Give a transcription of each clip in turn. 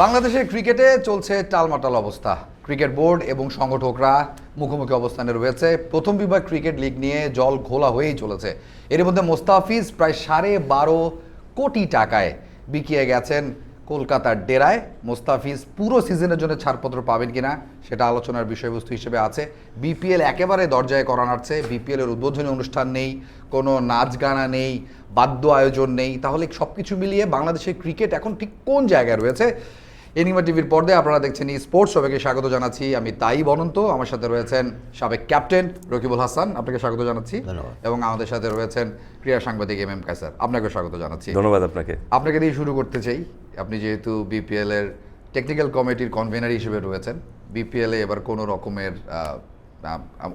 বাংলাদেশের ক্রিকেটে চলছে টালমাটাল অবস্থা। ক্রিকেট বোর্ড এবং সংগঠকরা মুখোমুখি অবস্থানে রয়েছে। প্রথম বিভাগ ক্রিকেট লিগ নিয়ে জল ঘোলা হয়েই চলেছে। এর মধ্যে মোস্তাফিজ প্রায় সাড়ে বারো কোটি টাকায় বিকিয়ে গেছেন কলকাতার ডেরায়। মোস্তাফিজ পুরো সিজনের জন্য ছাড়পত্র পাবেন কিনা সেটা আলোচনার বিষয়বস্তু হিসেবে আছে। বিপিএল একেবারে দরজায় করা নাড়ছে। বিপিএল এর উদ্বোধনী অনুষ্ঠান নেই, কোনো নাচ গানা নেই, বাদ্য আয়োজন নেই। তাহলে সব কিছু মিলিয়ে বাংলাদেশের ক্রিকেট এখন ঠিক কোন জায়গায় রয়েছে? এনিমা টিভির পর্দায় আপনারা দেখছেন স্পোর্টস সবাইকে স্বাগত জানাচ্ছি। আমি তাই বনন্ত আমার সাথে রয়েছেন সাবেক ক্যাপ্টেন রকিবুল হাসান আপনাকে স্বাগত জানাচ্ছি। এবং আমাদের সাথে রয়েছেন ক্রীড়া সাংবাদিক এম এম কাসার আপনাকে স্বাগত জানাচ্ছি। ধন্যবাদ আপনাকে। আপনাকে দিয়ে শুরু করতে চাই আপনি যেহেতু বিপিএল এর টেকনিক্যাল কমিটির কনভেনার হিসেবে রয়েছেন বিপিএল এ এবার কোনো রকমের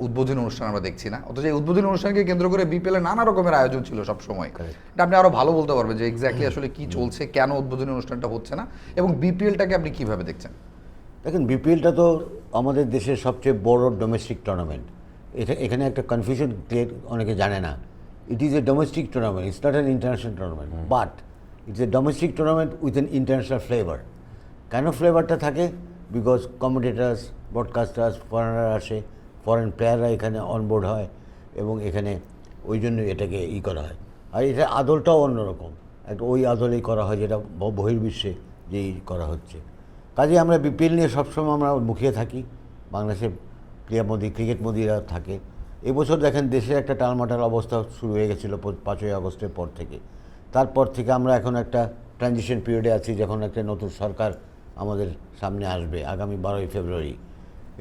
উদ্বোধনী অনুষ্ঠান আমরা দেখছি না। অথচ এই উদ্বোধনী অনুষ্ঠানকে কেন্দ্র করে বিপিএল এ নানা রকমের আয়োজন ছিল সব সময় এটা আপনি আরও ভালো বলতে পারবেন যে এক্স্যাক্টলি আসলে কি চলছে কেন উদ্বোধনী অনুষ্ঠানটা হচ্ছে না এবং বিপিএলটাকে আপনি কীভাবে দেখছেন? দেখেন বিপিএলটা তো আমাদের দেশের সবচেয়ে বড় ডোমেস্টিক টুর্নামেন্ট এটা এখানে একটা কনফিউশন ক্রিয়েট অনেকে জানে না। It is a domestic tournament it's not an international tournament but it's a domestic tournament with an international flavour কেন ফ্লেভারটা থাকে? বিকজ কমেডিটার্স ব্রডকাস্টার্স ফরেনার আসে ফরেন প্লেয়াররা এখানে অনবোর্ড হয় এবং এখানে ওই জন্য এটাকে ই করা হয়। আর এটা আদলটাও অন্যরকম। একটা ওই আদলেই করা হয় যেটা বহির্বিশ্বে যেই করা হচ্ছে। কাজে আমরা বিপিএল নিয়ে সবসময় আমরা মুখিয়ে থাকি। বাংলাদেশে ক্রিয়া মোদী, ক্রিকেট মোদিরা থাকে। এবছর দেখেন দেশের একটা টালমাটাল অবস্থা শুরু হয়ে গেছিল পাঁচই আগস্টের পর থেকে। তারপর থেকে আমরা এখন একটা ট্রানজিশন পিরিয়ডে আছি যখন একটা নতুন সরকার আমাদের সামনে আসবে আগামী বারোই ফেব্রুয়ারি।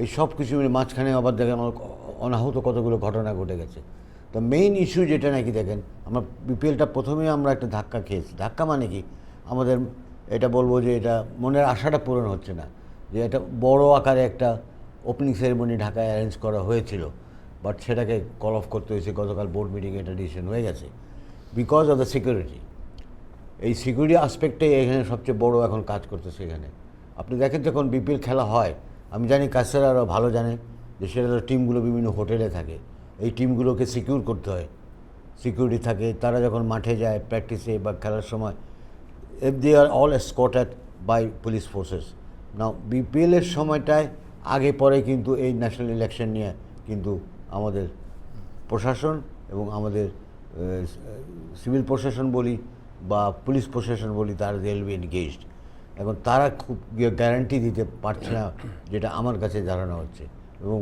এই সব কিছু মিলে মাঝখানে আবার দেখেন আমার অনাহত কতগুলো ঘটনা ঘটে গেছে। তো মেইন ইস্যু যেটা নাকি দেখেন, আমরা বিপিএলটা প্রথমেই আমরা একটা ধাক্কা খেয়েছি। ধাক্কা মানে কি? আমাদের এটা বলব যে এটা মনের আশাটা পূরণ হচ্ছে না। যে একটা বড় আকারে একটা ওপেনিং সেরেমনি ঢাকায় অ্যারেঞ্জ করা হয়েছিল বাট সেটাকে কল অফ করতে হয়েছে। গতকাল বোর্ড মিটিংয়ে এটা ডিসিশন হয়ে গেছে। বিকজ অফ দ্য সিকিউরিটি এই সিকিউরিটি আসপেক্টে এখানে সবচেয়ে বড় এখন কাজ করতেছে এখানে। আপনি দেখেন যখন বিপিএল খেলা হয় আমি জানি কাছেরারও ভালো জানে যে সেটা তো টিমগুলো বিভিন্ন হোটেলে থাকে। এই টিমগুলোকে সিকিউর করতে হয়। সিকিউরিটি থাকে, তারা যখন মাঠে যায় প্র্যাকটিসে বা খেলার সময় if they are all escorted by police forces now বিপিএলের সময়টায়, আগে পরে কিন্তু এই ন্যাশনাল ইলেকশন নিয়ে কিন্তু আমাদের প্রশাসন এবং আমাদের সিভিল প্রশাসন বলি বা পুলিশ প্রশাসন বলি, তারা দে বি এনগেজড এখন তারা খুব গ্যারান্টি দিতে পারছে না যেটা আমার কাছে জানানো হচ্ছে। এবং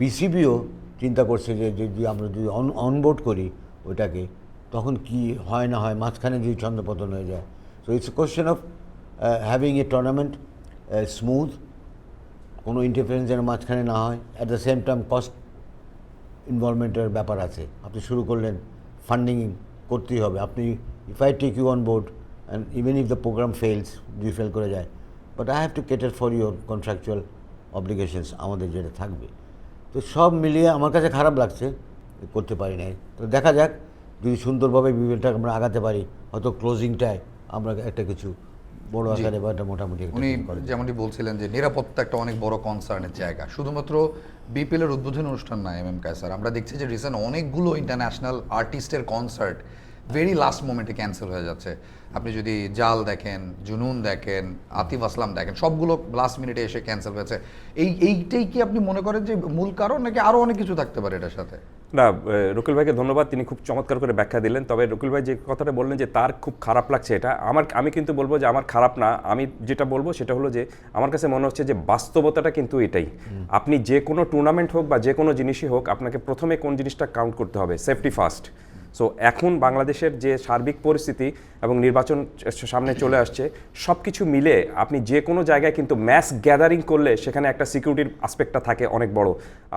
বিসিবিও চিন্তা করছে যে যদি আমরা যদি অনবোর্ড করি ওইটাকে, তখন কি হয় না হয় মাঝখানে যদি ছন্দপতন হয়ে যায়। So it's question of having a tournament smooth কোনো ইন্টারফারেন্স যেন মাঝখানে না হয়। At the same time cost ইনভলভমেন্টের ব্যাপার আছে। আপনি শুরু করলেন ফান্ডিং করতেই হবে। আপনি if I take you on board and even if the programme fails যদি ফেল করে যায় but I have to cater for your contractual obligations আমাদের যেটা থাকবে। তো সব মিলিয়ে আমার কাছে খারাপ লাগছে করতে পারি নাই। তো দেখা যাক যদি সুন্দরভাবে বিবেলটা আমরা আগাতে পারি হয়তো ক্লোজিংটায় আমরা একটা কিছু বড় আকারে বা একটা মোটামুটি উনি। যেমনটি বলছিলেন যে নিরাপত্তা একটা অনেক বড় কনসার্নের জায়গা। শুধুমাত্র বিপিএল এর উদ্বোধনী অনুষ্ঠান না এম এম কায়সার। আমরা দেখছি যে রিসেন্ট অনেকগুলো ইন্টারন্যাশনাল আর্টিস্টের কনসার্ট ভেরি লাস্ট মোমেন্টে ক্যান্সেল হয়ে যাচ্ছে। আপনি যদি জাল দেখেন জুনুন দেখেন আতিফ আসলাম দেখেন সবগুলো লাস্ট মিনিটে এসে ক্যান্সেল হয়েছে। এই এইটাই কি আপনি মনে করেন যে মূল কারণ নাকি আরও অনেক কিছু থাকতে পারে এটার সাথে? না রকিল ভাইকে ধন্যবাদ তিনি খুব চমৎকার করে ব্যাখ্যা দিলেন। তবে রকিল ভাই যে কথাটা বললেন যে তার খুব খারাপ লাগছে এটা আমার আমি কিন্তু বলব যে আমার খারাপ না। আমি যেটা বলব সেটা হলো যে আমার কাছে মনে হচ্ছে যে বাস্তবতাটা কিন্তু এটাই। আপনি যে কোনো টুর্নামেন্ট হোক বা যে কোনো জিনিসই হোক আপনাকে প্রথমে কোন জিনিসটা কাউন্ট করতে হবে? সেফটি ফার্স্ট সো এখন বাংলাদেশের যে সার্বিক পরিস্থিতি এবং নির্বাচন সামনে চলে আসছে সব কিছু মিলে আপনি যে কোনো জায়গায় কিন্তু ম্যাস গ্যাদারিং করলে সেখানে একটা সিকিউরিটির আসপেক্টটা থাকে অনেক বড়।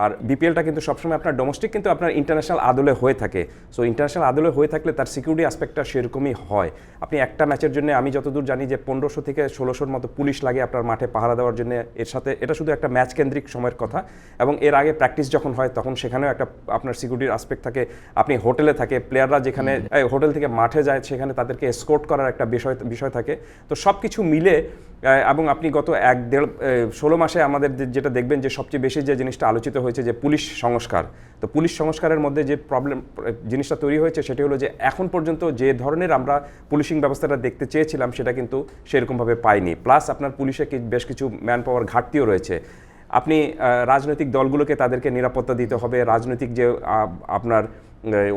আর বিপিএলটা কিন্তু সবসময় আপনার ডোমেস্টিক কিন্তু আপনার ইন্টারন্যাশনাল আদলে হয়ে থাকে। সো ইন্টারন্যাশনাল আদলে হয়ে থাকলে তার সিকিউরিটি আসপেক্টটা সেরকমই হয়। আপনি একটা ম্যাচের জন্য আমি যতদূর জানি যে পনেরোশো থেকে ষোলোশোর মতো পুলিশ লাগে আপনার মাঠে পাহারা দেওয়ার জন্য এর সাথে এটা শুধু একটা ম্যাচ কেন্দ্রিক সময়ের কথা। এবং এর আগে প্র্যাকটিস যখন হয় তখন সেখানেও একটা আপনার সিকিউরিটির আসপেক্ট থাকে। আপনি হোটেলে থাকে প্লেয়াররা যেখানে হোটেল থেকে মাঠে যায় সেখানে তাদেরকে এসকোর্ট করার একটা বিষয় বিষয় থাকে। তো সব কিছু মিলে এবং আপনি গত এক দেড় ষোলো মাসে আমাদের যেটা দেখবেন যে সবচেয়ে বেশি যে জিনিসটা আলোচিত হয়েছে যে পুলিশ সংস্কার। তো পুলিশ সংস্কারের মধ্যে যে প্রবলেম জিনিসটা তৈরি হয়েছে সেটি হলো যে এখন পর্যন্ত যে ধরনের আমরা পুলিশিং ব্যবস্থাটা দেখতে চেয়েছিলাম সেটা কিন্তু সেরকমভাবে পাইনি। প্লাস আপনার পুলিশে বেশ কিছু ম্যান পাওয়ার ঘাটতিও রয়েছে। আপনি রাজনৈতিক দলগুলোকে তাদেরকে নিরাপত্তা দিতে হবে। রাজনৈতিক যে আপনার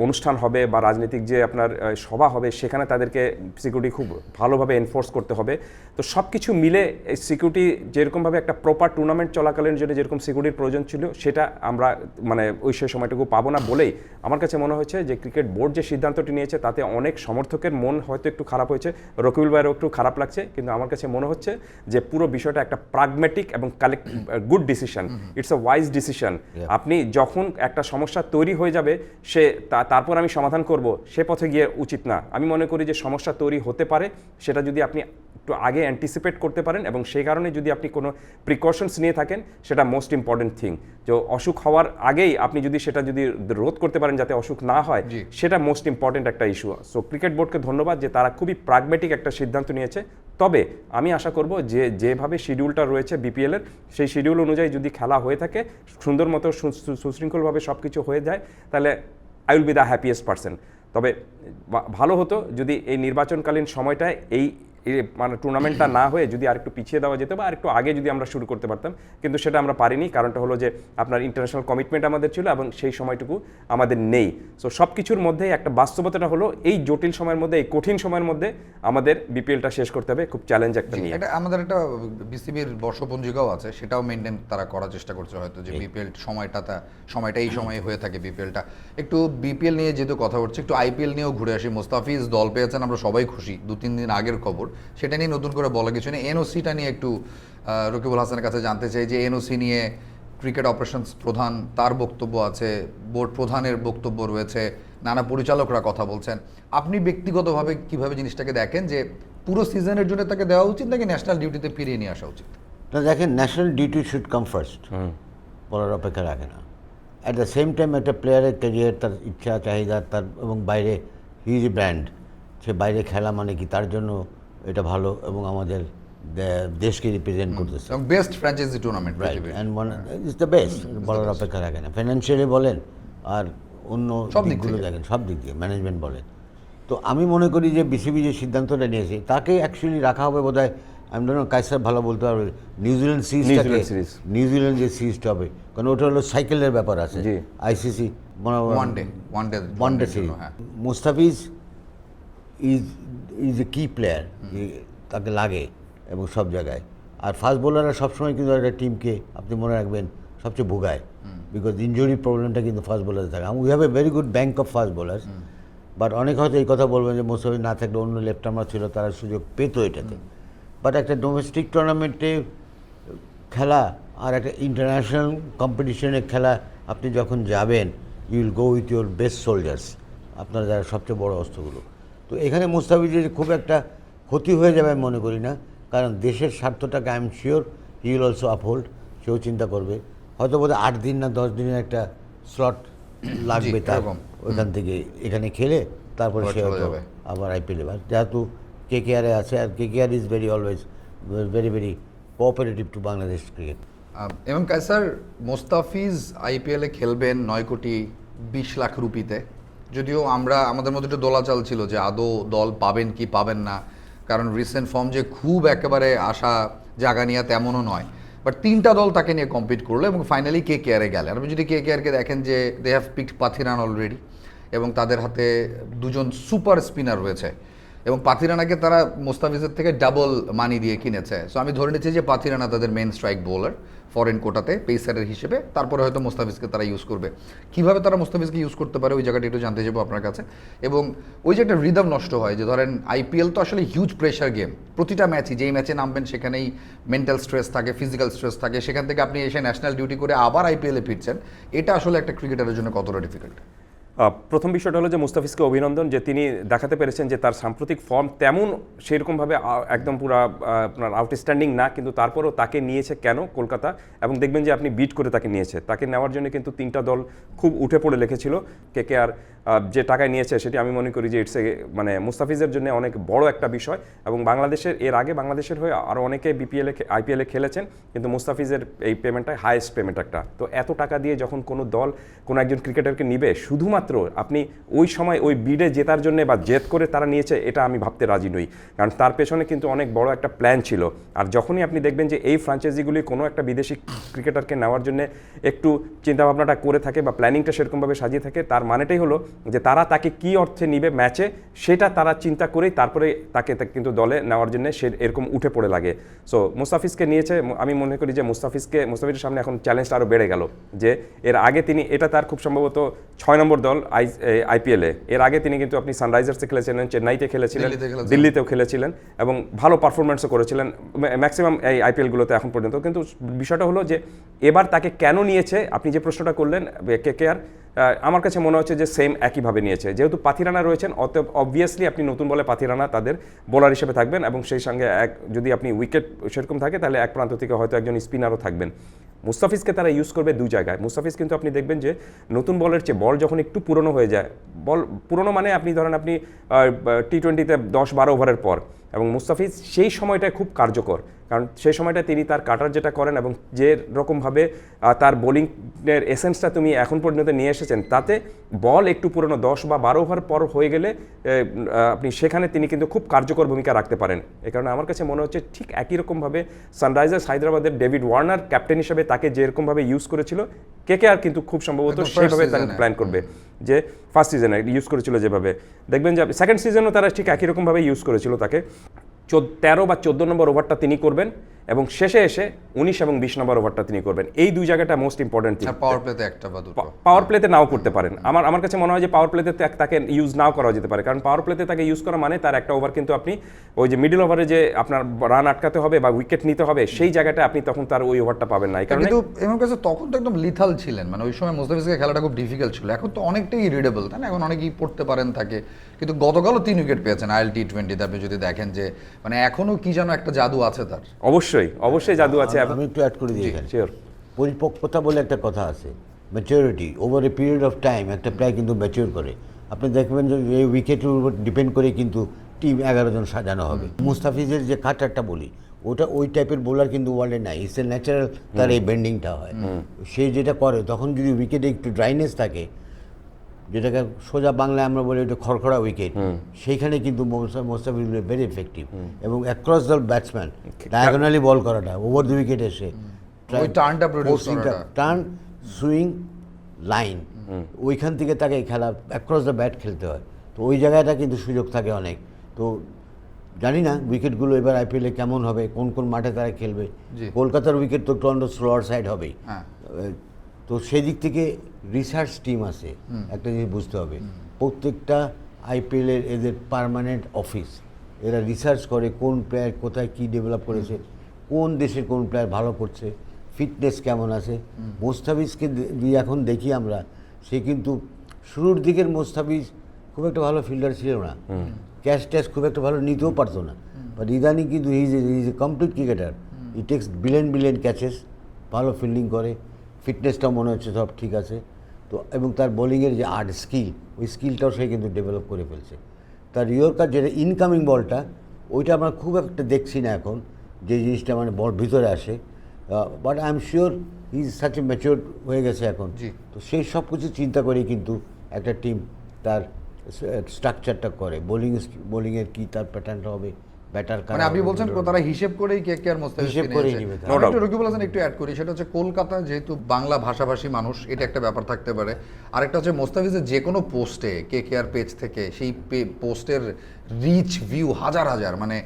অনুষ্ঠান হবে বা রাজনৈতিক যে আপনার সভা হবে সেখানে তাদেরকে সিকিউরিটি খুব ভালোভাবে এনফোর্স করতে হবে। তো সব কিছু মিলে এই সিকিউরিটি যেরকমভাবে একটা প্রপার টুর্নামেন্ট চলাকালীন জন্য যেরকম সিকিউরিটির প্রয়োজন ছিল সেটা আমরা মানে ওই সেই সময়টুকু পাবো না বলেই আমার কাছে মনে হচ্ছে যে ক্রিকেট বোর্ড যে সিদ্ধান্তটি নিয়েছে তাতে অনেক সমর্থকের মন হয়তো একটু খারাপ হয়েছে। রকিবুল ভাইয়েরও একটু খারাপ লাগছে কিন্তু আমার কাছে মনে হচ্ছে যে পুরো বিষয়টা একটা প্রাগমেটিক এবং correct good decision it's a wise decision আপনি যখন একটা সমস্যা তৈরি হয়ে যাবে সে তারপর আমি সমাধান করব সে পথে গিয়ে উচিত না। আমি মনে করি যে সমস্যা তৈরি হতে পারে সেটা যদি আপনি একটু আগে অ্যান্টিসিপেট করতে পারেন এবং সেই কারণে যদি আপনি কোনো প্রিকশনস নিয়ে থাকেন সেটা মোস্ট ইম্পর্টেন্ট থিং যে অসুখ হওয়ার আগেই আপনি যদি সেটা যদি রোধ করতে পারেন যাতে অসুখ না হয় সেটা মোস্ট ইম্পর্টেন্ট একটা ইস্যু সো ক্রিকেট বোর্ডকে ধন্যবাদ যে তারা খুবই প্রাগমেটিক একটা সিদ্ধান্ত নিয়েছে। তবে আমি আশা করব যে যেভাবে শিডিউলটা রয়েছে বিপিএল এর সেই শিডিউল অনুযায়ী যদি খেলা হয়ে থাকে সুন্দর মতো সুশৃঙ্খলভাবে সব কিছু হয়ে যায় তাহলে I will be the happiest person তবে ভালো হতো যদি এই নির্বাচনকালীন সময়টায় এই মানে টুর্নামেন্টটা না হয়ে যদি আরেকটু পিছিয়ে দেওয়া যেত বা আরেকটু আগে যদি আমরা শুরু করতে পারতাম কিন্তু সেটা আমরা পারিনি। কারণটা হলো যে আপনার ইন্টারন্যাশনাল কমিটমেন্ট আমাদের ছিল এবং সেই সময়টুকু আমাদের নেই। সো সব কিছুর মধ্যে একটা বাস্তবতাটা হলো এই জটিল সময়ের মধ্যে এই কঠিন সময়ের মধ্যে আমাদের বিপিএলটা শেষ করতে হবে। খুব চ্যালেঞ্জ একটা নিয়ে। এটা আমাদের একটা বিসিবির বর্ষপঞ্জিকাও আছে। সেটাও মেনটেন তারা করার চেষ্টা করছে হয়তো যে বিপিএল সময়টা তা সময়টা এই সময়ে হয়ে থাকে বিপিএলটা একটু বিপিএল নিয়ে যেহেতু কথা হচ্ছে একটু আইপিএল নিয়েও ঘুরে আসি। মোস্তাফিজ দল পেয়েছেন আমরা সবাই খুশি। দু তিন দিন আগের খবর। সেটা নিয়ে নতুন করে বলা কিছু নেই। এনওসিটা নিয়ে একটু রকিবুল হাসানের কাছে জানতে চাই যে এনওসি নিয়ে ক্রিকেট অপারেশনস প্রধান তার বক্তব্য আছে বোর্ড প্রধানের বক্তব্য রয়েছে নানা পরিচালকরা কথা বলছেন। আপনি ব্যক্তিগতভাবে কীভাবে জিনিসটাকে দেখেন যে পুরো সিজনের জন্য তাকে দেওয়া উচিত নাকি ন্যাশনাল ডিউটিতে ফিরিয়ে নিয়ে আসা উচিত? না দেখেন national duty should come first. বলার অপেক্ষা রাখে না। অ্যাট দ্য সেম টাইম একটা প্লেয়ারের ক্যারিয়ার তার ইচ্ছা চাহিদা তার এবং বাইরে হিজ ব্র্যান্ড সে বাইরে খেলা মানে কি? তার জন্য এটা ভালো এবং আমাদের দেশকে রিপ্রেজেন্ট করতেছে। Best franchise tournament right and one is the best বলার অপেক্ষা রাখে না। ফাইন্যান্সিয়ালি বলেন আর অন্য সব দিক দিকগুলো দেখেন সব দিক দিয়ে ম্যানেজমেন্ট বলেন। তো আমি মনে করি যে বিসিবি যে সিদ্ধান্তটা নিয়েছে তাকে অ্যাকচুয়ালি রাখা হবে বোধ হয় আমি ধরুন কাইসার ভালো বলতে পারবে New Zealand সিরিজটাকে New Zealand series. New Zealand যে সিরিজটা হবে কারণ ওটা হলো সাইকেলের ব্যাপার আছে। ICC one day one day one day series হ্যাঁ। Mustafiz is is a key player তাকে লাগে এবং সব জায়গায়। আর ফাস্ট বোলাররা সবসময় কিন্তু একটা টিমকে আপনি মনে রাখবেন সবচেয়ে ভোগায়। বিকজ ইঞ্জুরি প্রবলেমটা কিন্তু ফাস্ট বোলারে থাকে। We have a very good bank of fast bowler but অনেক হয়তো এই কথা বলবেন যে মুস্তাফিজ না থাকলে অন্য লেফট আমরা ছিল তারা সুযোগ পেত এটাতে। বাট একটা ডোমেস্টিক টুর্নামেন্টে খেলা আর একটা ইন্টারন্যাশনাল কম্পিটিশনে খেলা আপনি যখন যাবেন you will go with your best soldiers আপনার যারা সবচেয়ে বড় অস্ত্রগুলো। তো এখানে মুস্তাফিজের খুব একটা ক্ষতি হয়ে যাবে আমি মনে করি না। কারণ দেশের স্বার্থটাকে I am sure he will also uphold সেও চিন্তা করবে। হয়তো বোধহয় আট দিন না দশ দিনের একটা স্লট লাগবে তার। ওইখান থেকে এখানে খেলে তারপরে সে। আবার আইপিএলে যেহেতু কে কে আরে আছে আর কে কে আর is very always very very cooperative to Bangladesh cricket এবং কাইসার মোস্তাফিজ আইপিএলে খেলবেন নয় কোটি বিশ লাখ রুপিতে। যদিও আমরা, আমাদের মধ্যে একটু দোলাচাল ছিল যে আদৌ দল পাবেন কি পাবেন না। কারণ রিসেন্ট ফর্ম যে খুব একেবারে আশা জাগা নিয়ে তেমনও নয়। বাট তিনটা দল তাকে নিয়ে কম্পিট করল এবং ফাইনালি কে কে আরে গেলেন। আপনি যদি কে কে আরকে দেখেন যে they have picked Pathirana already এবং তাদের হাতে দুজন সুপার স্পিনার রয়েছে এবং পাথিরানাকে তারা মোস্তাফিজের থেকে ডাবল মানি দিয়ে কিনেছে। সো আমি ধরে নিচ্ছি যে পাথিরানা তাদের মেন স্ট্রাইক বোলার ফরেন কোটাতে পেসারের হিসেবে, তারপরে হয়তো মোস্তাফিজকে তারা ইউজ করবে। কীভাবে তারা মোস্তাফিজকে ইউজ করতে পারে, ওই জায়গাটা একটু জানতে যাব আপনার কাছে। এবং ওই যে একটা রিদম নষ্ট হয়, যে ধরেন আইপিএল তো আসলে হিউজ প্রেশার গেম প্রতিটা ম্যাচই যেই ম্যাচে নামবেন সেখানেই মেন্টাল স্ট্রেস থাকে ফিজিক্যাল স্ট্রেস থাকে। সেখান থেকে আপনি এসে ন্যাশনাল ডিউটি করে আবার আইপিএলে ফিরছেন। এটা আসলে একটা ক্রিকেটারের জন্য কতটা ডিফিকাল্ট প্রথম বিষয়টা হলো যে মুস্তাফিজকে অভিনন্দন যে তিনি দেখাতে পেরেছেন যে তার সাম্প্রতিক ফর্ম তেমন সেরকমভাবে একদম পুরা আপনার আউটস্ট্যান্ডিং না, কিন্তু তারপরও তাকে নিয়েছে কেন কলকাতা? এবং দেখবেন যে আপনি বিট করে তাকে নিয়েছে। তাকে নেওয়ার জন্য কিন্তু তিনটা দল খুব উঠে পড়ে লিখেছিল। কে কে আর যে টাকায় নিয়েছে সেটি আমি মনে করি যে ইটস মানে মুস্তাফিজের জন্য অনেক বড় একটা বিষয় এবং বাংলাদেশের, এর আগে বাংলাদেশের হয়ে আরও অনেকে বিপিএলে আইপিএলে খেলেছেন, কিন্তু মুস্তাফিজের এই পেমেন্টটা হায়েস্ট পেমেন্ট একটা। তো এত টাকা দিয়ে যখন কোনো দল কোনো একজন ক্রিকেটারকে নিবে, শুধুমাত্র আপনি ওই সময় ওই বিডে জেতার জন্য বা জেত করে তারা নিয়েছে, এটা আমি ভাবতে রাজি নই। কারণ তার পেছনে কিন্তু অনেক বড় একটা প্ল্যান ছিল। আর যখনই আপনি দেখবেন যে এই ফ্রাঞ্চাইজিগুলি কোনো একটা বিদেশি ক্রিকেটারকে নেওয়ার জন্য একটু চিন্তাভাবনাটা করে থাকে বা প্ল্যানিংটা সেরকমভাবে সাজিয়ে থাকে, তার মানেটাই হলো যে তারা তাকে কি অর্থে নিবে ম্যাচে সেটা তারা চিন্তা করেই তারপরে তাকে কিন্তু দলে নেওয়ার জন্য সে এরকম উঠে পড়ে লাগে। সো মুস্তাফিজকে নিয়েছে আমি মনে করি যে মুস্তাফিজকে মুস্তাফিজের সামনে এখন চ্যালেঞ্জটা আরও বেড়ে গেল। যে এর আগে তিনি এটা তার খুব সম্ভবত ছয় নম্বর দল আই আইপিএলে এর আগে তিনি কিন্তু আপনি সানরাইজার্সে খেলেছিলেন চেন্নাইতে খেলেছিলেন। দিল্লিতেও খেলেছিলেন এবং ভালো পারফরমেন্সও করেছিলেন ম্যাক্সিমাম এই আইপিএলগুলোতে এখন পর্যন্ত। কিন্তু বিষয়টা হলো যে এবার তাকে কেন নিয়েছে আপনি যে প্রশ্নটা করলেন কে কে আর আমার কাছে মনে হচ্ছে যে সেম একইভাবে নিয়েছে। যেহেতু পাথিরানা রয়েছেন, অতএব অবভিয়াসলি আপনি নতুন বলে পাথিরানা তাদের বোলার হিসেবে থাকবেন এবং সেই সঙ্গে এক, যদি আপনি উইকেট সেরকম থাকে, তাহলে এক প্রান্ত থেকে হয়তো একজন স্পিনারও থাকবেন। মুস্তাফিজকে তারা ইউজ করবে দুই জায়গায়। মুস্তাফিজ কিন্তু আপনি দেখবেন যে নতুন বলের চেয়ে বল যখন একটু পুরনো হয়ে যায় বল পুরনো মানে আপনি ধরেন আপনি টি টোয়েন্টিতে দশ বারো ওভারের পর। এবং মুস্তাফিজ সেই সময়টায় খুব কার্যকর। কারণ সেই সময়টা তিনি তার কাটার যেটা করেন এবং যে রকমভাবে তার বোলিংয়ের এসেন্সটা তুমি এখন পর্যন্ত নিয়ে এসেছেন তাতে বল একটু পুরনো দশ বা বারো ওভার পর হয়ে গেলে আপনি সেখানে তিনি কিন্তু খুব কার্যকর ভূমিকা রাখতে পারেন। এ কারণে আমার কাছে মনে হচ্ছে ঠিক একই রকমভাবে সানরাইজার্স হায়দ্রাবাদের ডেভিড ওয়ার্নার ক্যাপ্টেন হিসেবে তাকে যেরকমভাবে ইউজ করেছিল কে কে আর কিন্তু খুব সম্ভবত সেইভাবে তাকে প্ল্যান করবে। যে ফার্স্ট সিজনে ইউজ করেছিল যেভাবে। দেখবেন যে সেকেন্ড সিজনও তারা ঠিক একই রকমভাবে ইউজ করেছিল তাকে। তেরো বা চোদ্দ নম্বর ওভারটা তিনি করবেন। এবং শেষে এসে উনিশ এবং বিশ নম্বর ওভারটা তিনি করবেন। এই দুই জায়গাটা মোস্ট ইম্পর্টেন্ট পাওয়ার প্লেতে একটা বা দুটো। পাওয়ার প্লেতে নাও করতে পারেন। আমার আমার কাছে মনে হয় যে পাওয়ার প্লেতে তাকে ইউজ নাও করা যেতে পারে। কারণ পাওয়ার প্লেতে তাকে ইউজ করা মানে তার একটা ওভার কিন্তু আপনি ওই যে মিডল ওভারে যে আপনার রান আটকাতে হবে বা উইকেট নিতে হবে সেই জায়গাটা আপনি তখন তার ওই ওভারটা পাবেন না। কারণ কিন্তু এমন কাছে তখন তো একদম লিথাল ছিলেন। মানে ওই সময় মোস্তাফিজকে খেলাটা খুব ডিফিকাল্ট ছিল। এখন তো অনেকটাই রিডেবল তাই না? এখন অনেকেই পড়তে পারেন তাকে। কিন্তু গতকালও তিন উইকেট পেয়েছেন আইএল টি টোয়েন্টিতে আপনি যদি দেখেন যে মানে এখনও কি যেন একটা জাদু আছে তার। অবশ্যই। অবশ্যই অবশ্যই জাদু আছে। আমি একটু অ্যাড করে দিই এখানে পরিপক্কতা বলে একটা কথা আছে। Maturity over a period of time একটা প্লেয়ার কিন্তু ম্যাচিউর করে। আপনি দেখবেন যে এই উইকেটের উপর ডিপেন্ড করে কিন্তু টিম এগারো জন সাজানো হবে। মুস্তাফিজের যে কাটারটা বলি ওটা ওই টাইপের বোলার কিন্তু ওয়ার্ল্ডে নাই। ইটস এ ন্যাচারাল তার এই বেন্ডিংটা হয়। সে যেটা করে তখন যদি উইকেটে একটু ড্রাইনেস থাকে যেটাকে সোজা বাংলায় আমরা বলি ওটা খড়খড়া উইকেট সেইখানে কিন্তু মোস্তা- মুস্তাফিজ ভেরি এফেক্টিভ এবং across the batsman diagonally ball করাটা ওভার দ্য উইকেট এসে। টার্নটা টার্ন সুইং লাইন ওইখান থেকে তাকে খেলা অ্যাক্রস দ্য ব্যাট খেলতে হয়। তো ওই জায়গাটা কিন্তু সুযোগ থাকে অনেক। তো জানি না উইকেটগুলো এবার আইপিএলে কেমন হবে কোন কোন মাঠে তারা খেলবে। কলকাতার উইকেট তো একটু অন্য স্লোয়ার সাইড হবেই। হ্যাঁ। তো সেই দিক থেকে রিসার্চ টিম আছে। একটা জিনিস বুঝতে হবে। প্রত্যেকটা আইপিএলের এদের পার্মানেন্ট অফিস এরা রিসার্চ করে কোন প্লেয়ার কোথায় কি ডেভেলপ করেছে কোন দেশের কোন প্লেয়ার ভালো করছে ফিটনেস কেমন আছে। মোস্তাফিজকে দিয়ে এখন দেখি আমরা সে কিন্তু শুরুর দিকের মোস্তাফিজ খুব একটা ভালো ফিল্ডার ছিল না। ক্যাশ ট্যাচ খুব একটা ভালো নিতেও পারতো না। বাট ইদানিং কিন্তু is is a complete cricketer he takes brilliant brilliant catches ভালো ফিল্ডিং করে। ফিটনেসটাও মনে হচ্ছে সব ঠিক আছে। তো এবং তার বোলিংয়ের যে আর্ট স্কিল ওই স্কিলটাও সে কিন্তু ডেভেলপ করে ফেলছে। তার ইয়র্কার যেটা ইনকামিং বলটা ওইটা আমরা খুব একটা দেখছি না এখন যে জিনিসটা মানে বল ভিতরে আসে। But I am sure is such a mature হয়ে গেছে এখন। তো সেই সব কিছু চিন্তা করেই কিন্তু একটা টিম তার স্ট্রাকচারটা করে। বোলিং বোলিংয়ের কী তার প্যাটার্নটা হবে? ব্যাটার মানে আপনি বলছেন তারা হিসেব করেই কে কে আর মোস্তাফিজ হিসেব করেই নিবে. একটু রকিবুল হাসান একটু অ্যাড করি। সেটা হচ্ছে কলকাতা যেহেতু বাংলা ভাষাভাষী মানুষ এটা একটা ব্যাপার থাকতে পারে। আরেকটা হচ্ছে মোস্তাফিজের যে কোনো পোস্টে কে কে আর পেজ থেকে সেই পোস্টের রিচ ভিউ হাজার হাজার মানে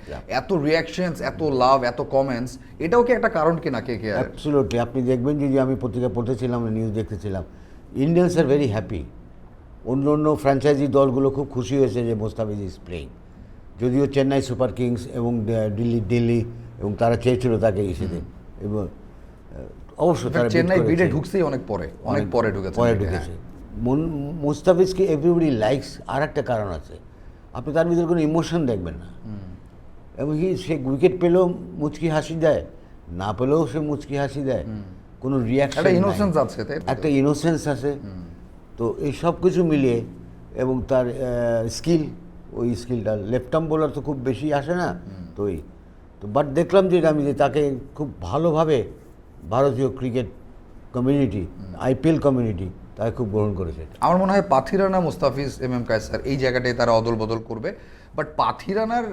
এত রিয়াকশনস এত লাভ এত কমেন্টস এটাও কি একটা কারণ কিনা কে কে আর অ্যাবসুলুটলি আপনি দেখবেন যদি আমি পত্রিকা পড়তেছিলাম নিউজ দেখতেছিলাম ইন্ডিয়ানস আর ভেরি হ্যাপি অন্য অন্য ফ্র্যাঞ্চাইজি দলগুলো খুব খুশি হয়েছে যে মোস্তাফিজ ইজ প্লেইং যদিও চেন্নাই সুপার কিংস এবং দিল্লি দিল্লি এবং তারা চেয়েছিল তাকে ইসেতে এবং অবশ্য তারা চেন্নাই বিডে। ঢুকছেই অনেক পরে। অনেক পরে ঢুকেছে পরে ঢুকেছে। হ্যাঁ। মুস্তাফিজকে এভরিবডি লাইকস আর একটা কারণ আছে। আপনি তার ভিতরে কোনো ইমোশন দেখবেন না। এবং কি সে উইকেট পেলেও মুচকি হাসি দেয়। না পেলেও সে মুচকি হাসি দেয়। কোনো রিয়াকশন একটা innocence আছে, একটা ইনোসেন্স আছে। তো এই সব কিছু মিলিয়ে এবং তার স্কিল ওই স্কিলটা। লেফট আর্ম বোলার তো খুব বেশি আসে না তো ওই তো বাট দেখলাম যে আমি যে তাকে খুব ভালোভাবে ভারতীয় ক্রিকেট কমিউনিটি আইপিএল কমিউনিটি তাকে খুব গ্রহণ করেছে। আমার মনে হয় পাথিরানা, মুস্তাফিজ, এম এম কায়সার এই জায়গাটায় তারা অদল বদল করবে। বাট পাথিরানার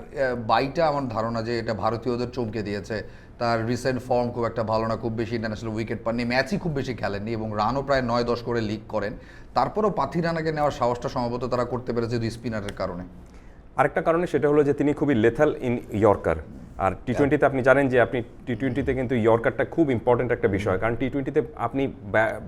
বাইটা আমার ধারণা যে এটা ভারতীয়দের চমকে দিয়েছে। তার রিসেন্ট ফর্ম খুব একটা ভালো না, খুব বেশি ইন্টারন্যাশনাল উইকেট পাননি ম্যাচই খুব বেশি খেলেননি এবং রানও প্রায় নয় দশ করে লিগ করেন। তারপরেও পাথিরানাকে নেওয়ার সাহসটা সম্ভবত তারা করতে পেরেছে দুই স্পিনারের কারণে। আরেকটা কারণে সেটা হলো যে তিনি খুবই লেথাল ইন ইয়র্কার আর টি টোয়েন্টিতে আপনি জানেন যে আপনি টি টোয়েন্টিতে কিন্তু ইয়র্কারটা খুব ইম্পর্টেন্ট একটা বিষয়। কারণ টি টোয়েন্টিতে আপনি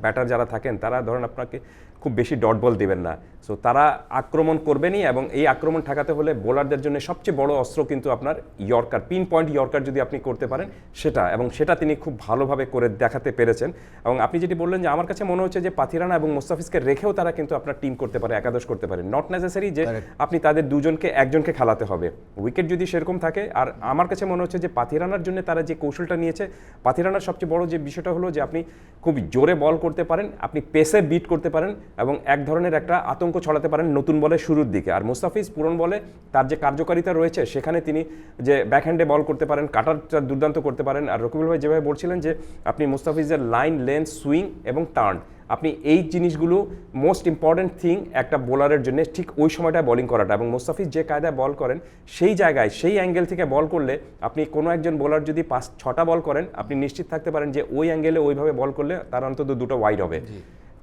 ব্যাটার যারা থাকেন তারা ধরেন আপনাকে খুব বেশি ডট বল দেবেন না। সো তারা আক্রমণ করবেনই এবং এই আক্রমণ ঠেকাতে হলে বোলারদের জন্য সবচেয়ে বড় অস্ত্র কিন্তু আপনার ইয়র্কার পিন পয়েন্ট ইয়র্কার যদি আপনি করতে পারেন সেটা এবং সেটা তিনি খুব ভালোভাবে করে দেখাতে পেরেছেন। এবং আপনি যেটি বললেন যে আমার কাছে মনে হচ্ছে যে পাথিরানা এবং মোস্তাফিজকে রেখেও তারা কিন্তু আপনার টিম করতে পারে একাদশ করতে পারে। নট নেসেসারি যে আপনি তাদের দুজনকে একজনকে খেলাতে হবে। উইকেট যদি সেরকম থাকে আর আমার কাছে মনে হচ্ছে যে পাথিরানার জন্য তারা যে কৌশলটা নিয়েছে পাথিরানার সবচেয়ে বড় যে বিষয়টা হলো যে আপনি খুব জোরে বল করতে পারেন আপনি পেসে বিট করতে পারেন এবং এক ধরনের একটা আতঙ্ক ছড়াতে পারেন নতুন বলে শুরুর দিকে। আর মুস্তাফিজ পুরন বলে তার যে কার্যকারিতা রয়েছে, সেখানে তিনি যে ব্যাকহ্যান্ডে বল করতে পারেন, কাটারটা দুর্দান্ত করতে পারেন। আর রকিবুল ভাই যেভাবে বলছিলেন যে, আপনি মুস্তাফিজের লাইন লেন্থ সুইং এবং টার্ন আপনি এই জিনিসগুলো মোস্ট ইম্পর্ট্যান্ট থিং একটা বোলারের জন্য ঠিক ওই সময়টায় বোলিং করাটা। এবং মুস্তাফিজ যে কায়দায় বল করেন, সেই জায়গায়, সেই অ্যাঙ্গেল থেকে বল করলে আপনি কোনো একজন বোলার যদি পাঁচ, ছটা বল করেন, আপনি নিশ্চিত থাকতে পারেন যে ওই অ্যাঙ্গেলে ওইভাবে বল করলে তার অন্তত দুটো ওয়াইড হবে।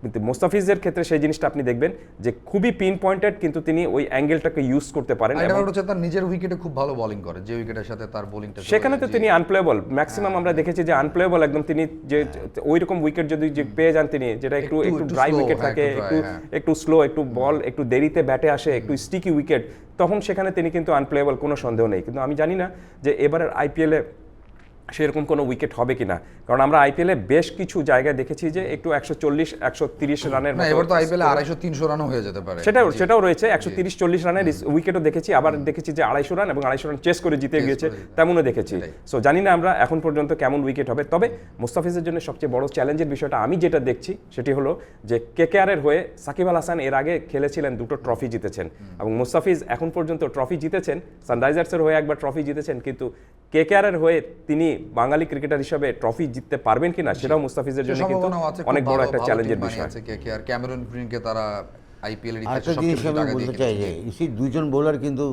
কিন্তু মোস্তাফিজের ক্ষেত্রে সেই জিনিসটা আপনি দেখবেন যে খুবই পিন পয়েন্টেড কিন্তু তিনি ওই অ্যাঙ্গেলটাকে ইউজ করতে পারেন হচ্ছে তার নিজের উইকেটে খুব ভালো বোলিং করে যে উইকেটের সাথে তার বোলিংটা সেখানে তো তিনি আনপ্লেয়েবল ম্যাক্সিমাম আমরা দেখেছি যে আনপ্লেয়েবল একদম তিনি যে ওই রকম উইকেট যদি যে পেয়ে যান তিনি যেটা একটু একটু- ড্রাই উইকেট হ্যাঁ, থাকে একটু একটু হ্যাঁ। একটু স্লো একটু বল একটু দেরিতে ব্যাটে আসে একটু স্টিকি উইকেট তখন সেখানে তিনি কিন্তু আনপ্লেয়েবল কোনো সন্দেহ নেই। কিন্তু আমি জানি না যে এবারের আইপিএলে সেরকম কোনো উইকেট হবে কিনা? কারণ আমরা আইপিএলে বেশ কিছু জায়গায় দেখেছি যে একটু একশো চল্লিশ একশো তিরিশ রানের না এবার তো আইপিএলে আড়াইশো তিনশো রানও হয়ে যেতে পারে। সেটাও সেটাও রয়েছে একশো তিরিশ চল্লিশ রানের উইকেটও দেখেছি আবার দেখেছি যে আড়াইশো রান এবং আড়াইশো রান চেস করে জিতে গিয়েছে তেমনও দেখেছি। সো জানি না আমরা এখন পর্যন্ত কেমন উইকেট হবে তবে মুস্তাফিজের জন্য সবচেয়ে বড় চ্যালেঞ্জের বিষয়টা আমি যেটা দেখছি সেটি হলো যে কেকেআরের হয়ে সাকিব আল হাসান এর আগে খেলেছিলেন দুটো ট্রফি জিতেছেন এবং মুস্তাফিজ এখন পর্যন্ত ট্রফি জিতেছেন সানরাইজার্সের হয়ে একবার ট্রফি জিতেছেন কিন্তু কেকেআরের হয়ে তিনি বাঙালি ক্রিকেটার হিসাবে ট্রফি জিততে পারবেন কিনা সেটাও মুস্তাফিজের জন্য কিন্তু আছে অনেক বড় একটা চ্যালেঞ্জের বিষয়। বানিয়েছে কে আর ক্যামেরন গ্রিনকে তারা আইপিএল এর ইতিহাসে সবচেয়ে বেশি টাকা দিয়ে বলতে চাই যে। ইসি দুজন বোলার কিন্তু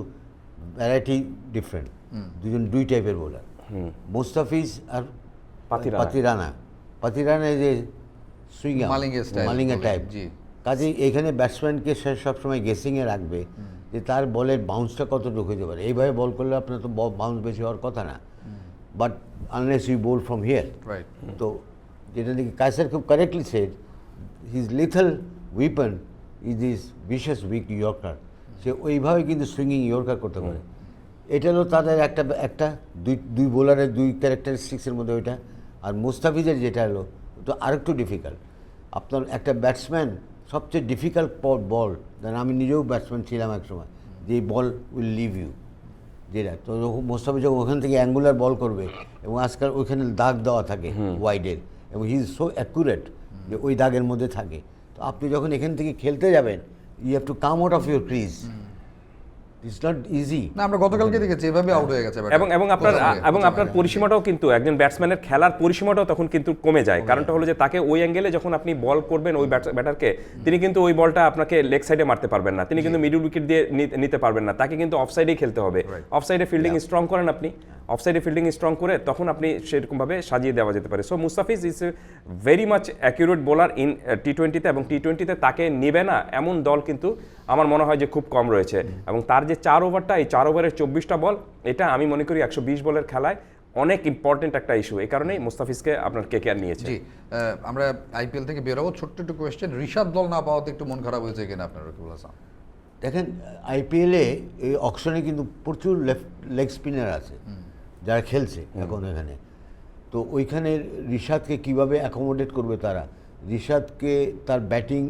ভ্যারাইটি ডিফারেন্ট দুজন দুই টাইপের বোলার মোস্তাফিজ আর পাতিরানা। পাতিরানা। যে সুইঙ্গাম মালিঙ্গা টাইপ জি। কাজেই এখানে ব্যাটসম্যানকে সে সবসময় গেসিংয়ে রাখবে যে তার বলের বাউন্সটা কতটুকু হতে পারে। এইভাবে বল করলে আপনার তো বাউন্স বেশি হওয়ার কথা না। But unless you bowl from here Right. তো যেটা নাকি কাইসার খুব correctly said his lethal weapon is is বিশেষ উইক ইয়র্কার সে ওইভাবে কিন্তু সুইঙ্গিং ইয়র্কার করতে পারে। এটা হলো তাদের একটা একটা দুই দুই বোলারের দুই ক্যারেক্টারিস্টিক্সের মধ্যে ওইটা। আর মুস্তাফিজের যেটা হলো তো আরেকটু ডিফিকাল্ট আপনার একটা ব্যাটসম্যান সবচেয়ে ডিফিকাল্ট বল দেন আমি নিজেও ব্যাটসম্যান ছিলাম এক সময় যে বল উইল লিভ ইউ যেটা তো মোস্তাফিজ ওখান থেকে অ্যাঙ্গুলার বল করবে এবং আজকাল ওইখানে দাগ দেওয়া থাকে ওয়াইডের এবং হি ইজ সো অ্যাকুরেট যে ওই দাগের মধ্যে থাকে। তো আপনি যখন এখান থেকে খেলতে যাবেন you have to come out of your crease it's not easy না আমরা গতকালকে দেখেছি এভাবে আউট হয়ে গেছে এবং এবং আপনার এবং আপনার পরিসীমাটাও কিন্তু একজন ব্যাটসম্যানের খেলার পরিসীমাটাও তখন কিন্তু কমে যায়। কারণটা হলো যে তাকে ওই অ্যাঙ্গেলে যখন আপনি বল করবেন ওই ব্যাটারকে তিনি কিন্তু ওই বলটা আপনাকে লেগ সাইডে মারতে পারবেন না। তিনি কিন্তু মিডল উইকেট দিয়ে নিতে পারবেন না। তাকে কিন্তু অফ সাইডেই খেলতে হবে। অফ সাইডে ফিল্ডিং স্ট্রং করেন আপনি। অফ সাইডে ফিল্ডিং স্ট্রং করে তখন আপনি সেরকমভাবে সাজিয়ে দেওয়া যেতে পারে। So Mustafiz is very much accurate bowler in T টোয়েন্টিতে এবং টি টোয়েন্টিতে তাকে নেবে না এমন দল কিন্তু আমার মনে হয় যে খুব কম রয়েছে। এবং তার যে চার ওভারটা এই চার ওভারের চব্বিশটা বল এটা আমি মনে করি একশো বিশ বলের খেলায় অনেক ইম্পর্টেন্ট একটা ইস্যু এই কারণেই মুস্তাফিজকে আপনার কে কেয়ার নিয়েছে। জি আমরা আইপিএল থেকে বেরোবো। ছোট্ট একটু কোয়েশ্চেন ঋষাদ দল না পাওয়াতে একটু মন খারাপ হয়েছে কিনা আপনার রকিবুল হাসান? দেখেন আইপিএলে এই অকশনে কিন্তু প্রচুর লেফট লেগ স্পিনার আছে। যারা খেলছে এখন এখানে। তো ওইখানে রিশাদকে কীভাবে অ্যাকোমোডেট করবে তারা? রিশাদকে তার ব্যাটিং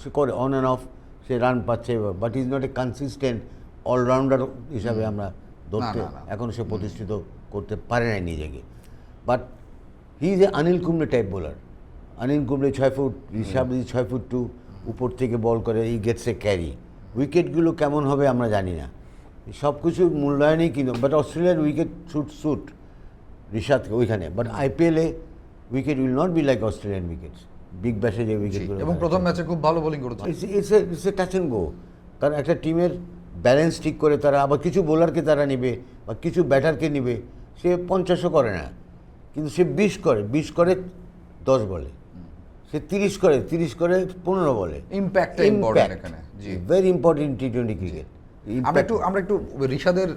সে করে অন অ্যান্ড অফ সে রান পাচ্ছে but is not a consistent allrounder হিসাবে আমরা ধরতে। এখন সে প্রতিষ্ঠিত করতে পারে না নিজেকে। But he is a Anil Kumble type bowler Anil Kumble ছয় ফুট ঋষাব ছয় ফুট টু উপর থেকে বল করে এই গেটস এ ক্যারি উইকেটগুলো কেমন হবে আমরা জানি না। সব কিছুর মূল্যায়নেই কিন্তু বাট অস্ট্রেলিয়ার উইকেট শুট শুট ঋষাদকে ওইখানে। বাট আইপিএলে wicket will not be like Australian wickets big ব্যাশে যে উইকেটগুলো এবং প্রথম ম্যাচে খুব ভালো বোলিং করেছে। It's it's a touch and go কারণ একটা টিমের ব্যালেন্স ঠিক করে তারা আবার কিছু বোলারকে তারা নেবে বা কিছু ব্যাটারকে নেবে সে পঞ্চাশও করে না। কিন্তু সে বিশ করে বিশ করে দশ বলে। সে তিরিশ করে তিরিশ করে পনেরো বলে। এখানে, জি। Very important T twenty cricket আমরা একটু আমরা একটু ঋষাদের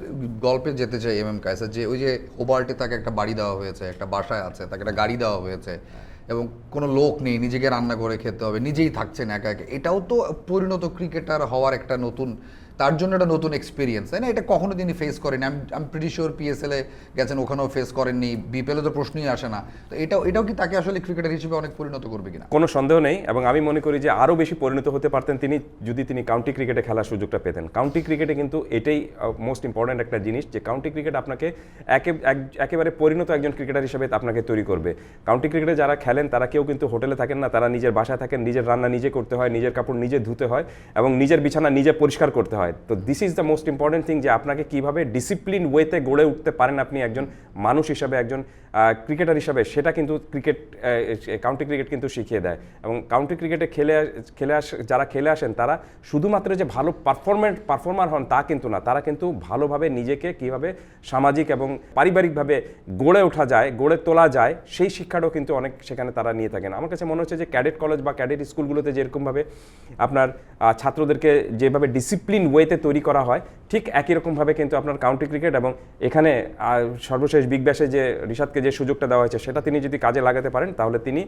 গল্পে যেতে চাই, এম এম কায়সার, যে ওই যে হোবার্টে তাকে একটা বাড়ি দেওয়া হয়েছে, একটা বাসায় আছে, তাকে একটা গাড়ি দেওয়া হয়েছে এবং কোনো লোক নেই, নিজেকে রান্না করে খেতে হবে, নিজেই থাকছেন একা একা। এটাও তো পরিণত ক্রিকেটার হওয়ার একটা নতুন তার জন্য একটা নতুন এক্সপিরিয়েন্স তাই না? এটা কখনো তিনি ফেস করেনি আমি আমি প্রিটি শিওর পিএসএল গেছেন, ওখানেও ফেস করেননি। বিপিএল তো প্রশ্নই আসে না। তো এটাও এটাও কি তাকে আসলে ক্রিকেটার হিসেবে অনেক পরিণত করবে কিনা? কোনো সন্দেহ নেই, এবং আমি মনে করি যে আরও বেশি পরিণত হতে পারতেন তিনি যদি তিনি কাউন্টি ক্রিকেটে খেলার সুযোগটা পেতেন। কাউন্টি ক্রিকেটে কিন্তু এটাই মোস্ট ইম্পর্ট্যান্ট একটা জিনিস যে কাউন্টি ক্রিকেট আপনাকে এক- একেবারে পরিণত একজন ক্রিকেটার হিসেবে আপনাকে তৈরি করবে। কাউন্টি ক্রিকেটে যারা খেলেন, তারা কেউ কিন্তু হোটেলে থাকেন না, তারা নিজের বাসায় থাকেন, নিজের রান্না নিজে করতে হয়, নিজের কাপড় নিজে ধুতে হয়, এবং নিজের বিছানা নিজে পরিষ্কার করতে হয়। তো this is the most important thing যে আপনাকে কীভাবে ডিসিপ্লিন ওয়েতে গড়ে উঠতে পারেন আপনি একজন মানুষ হিসাবে, একজন ক্রিকেটার হিসাবে, সেটা কিন্তু ক্রিকেট কাউন্টি ক্রিকেট কিন্তু শিখিয়ে দেয়। এবং কাউন্টি ক্রিকেটে খেলে খেলে আস, যারা খেলে আসেন, তারা শুধুমাত্র যে ভালো পারফরমেন্ট পারফর্মার হন তা কিন্তু না। তারা কিন্তু ভালোভাবে নিজেকে কীভাবে সামাজিক এবং পারিবারিকভাবে গড়ে ওঠা যায়, গড়ে তোলা যায়, সেই শিক্ষাটাও কিন্তু অনেক সেখানে তারা নিয়ে থাকেন। আমার কাছে মনে হচ্ছে যে ক্যাডেট কলেজ বা ক্যাডেট স্কুলগুলোতে যেরকমভাবে আপনার ছাত্রদেরকে যেভাবে ডিসিপ্লিন ওয়েতে তৈরি করা হয় ঠিক একই রকমভাবে কিন্তু আপনার কাউন্টি ক্রিকেট এবং এখানে সর্বশেষ বিগ ব্যাশে যে ঋষাদকে যে সুযোগটা দেওয়া হয়েছে সেটা তিনি যদি কাজে লাগাতে পারেন তাহলে তিনি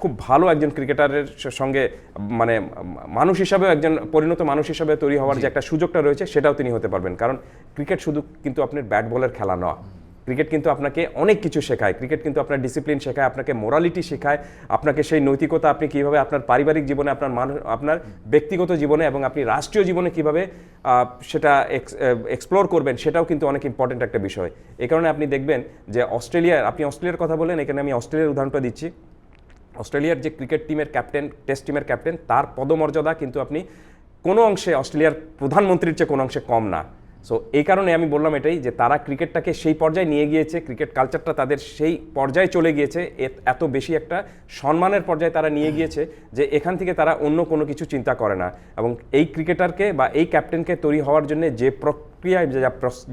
খুব ভালো একজন ক্রিকেটারের সঙ্গে মানে মানুষ হিসাবেও একজন পরিণত মানুষ হিসাবে তৈরি হওয়ার যে একটা সুযোগটা রয়েছে সেটাও তিনি হতে পারবেন। কারণ ক্রিকেট শুধু কিন্তু আপনার ব্যাট বলের খেলা নয়। ক্রিকেট কিন্তু আপনাকে অনেক কিছু শেখায়। ক্রিকেট কিন্তু আপনার ডিসিপ্লিন শেখায়, আপনাকে মোরালিটি শেখায়, আপনাকে সেই নৈতিকতা আপনি কীভাবে আপনার পারিবারিক জীবনে, আপনার মানুষ আপনার ব্যক্তিগত জীবনে এবং আপনি রাষ্ট্রীয় জীবনে কীভাবে সেটা এক্সপ্লোর করবেন সেটাও কিন্তু অনেক ইম্পর্টেন্ট একটা বিষয়। এই কারণে আপনি দেখবেন যে অস্ট্রেলিয়ার আপনি অস্ট্রেলিয়ার কথা বলেন এখানে আমি অস্ট্রেলিয়ার উদাহরণটা দিচ্ছি। অস্ট্রেলিয়ার যে ক্রিকেট টিমের ক্যাপ্টেন টেস্ট টিমের ক্যাপ্টেন তার পদমর্যাদা কিন্তু আপনি কোনো অংশে অস্ট্রেলিয়ার প্রধানমন্ত্রীর চেয়ে কোনো অংশে কম না। সো এই কারণে আমি বললাম এটাই যে তারা ক্রিকেটটাকে সেই পর্যায়ে নিয়ে গিয়েছে, ক্রিকেট কালচারটা তাদের সেই পর্যায়ে চলে গিয়েছে এত বেশি একটা সম্মানের পর্যায়ে তারা নিয়ে গিয়েছে যে এখান থেকে তারা অন্য কোনো কিছু চিন্তা করে না। এবং এই ক্রিকেটারকে বা এই ক্যাপ্টেনকে তৈরি হওয়ার জন্য যে প্রক্রিয়ায়